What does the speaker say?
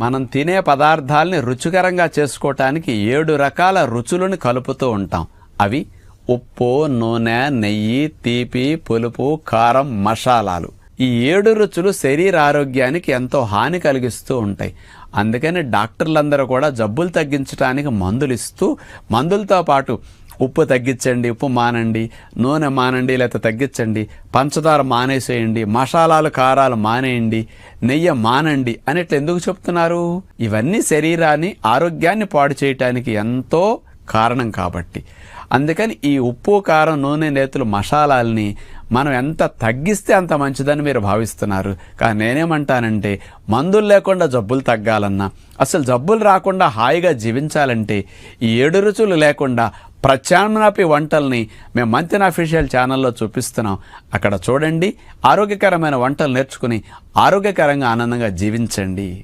మనం తినే పదార్థాలని రుచికరంగా చేసుకోవటానికి ఏడు రకాల రుచులను కలుపుతూ ఉంటాం. అవి ఉప్పు నూనె నెయ్యి తీపి పులుపు కారం మసాలాలు. ఈ ఏడు రుచులు శరీర ఆరోగ్యానికి ఎంతో హాని కలిగిస్తూ ఉంటాయి. అందుకని డాక్టర్లందరూ కూడా జబ్బులు తగ్గించడానికి మందులు ఇస్తూ మందులతో పాటు ఉప్పు తగ్గించండి ఉప్పు మానండి నూనె మానండి లేకపోతే తగ్గించండి పంచదార మానేసేయండి మసాలాలు కారాలు మానేయండి నెయ్యి మానండి అని ఇట్లా ఎందుకు చెప్తున్నారు? ఇవన్నీ శరీరాన్ని ఆరోగ్యాన్ని పాడు చేయటానికి ఎంతో కారణం కాబట్టి. అందుకని ఈ ఉప్పు కారం నూనె నేతులు మసాలాల్ని మనం ఎంత తగ్గిస్తే అంత మంచిదని మీరు భావిస్తున్నారు. కానీ నేనేమంటానంటే మందులు లేకుండా జబ్బులు తగ్గాలన్నా అసలు జబ్బులు రాకుండా హాయిగా జీవించాలంటే ఈ ఏడు రుచులు లేకుండా ప్రత్యామ్నాపి వంటల్ని మేము మంతిన అఫీషియల్ ఛానల్లో చూపిస్తున్నాం. అక్కడ చూడండి ఆరోగ్యకరమైన వంటలు నేర్చుకుని ఆరోగ్యకరంగా ఆనందంగా జీవించండి.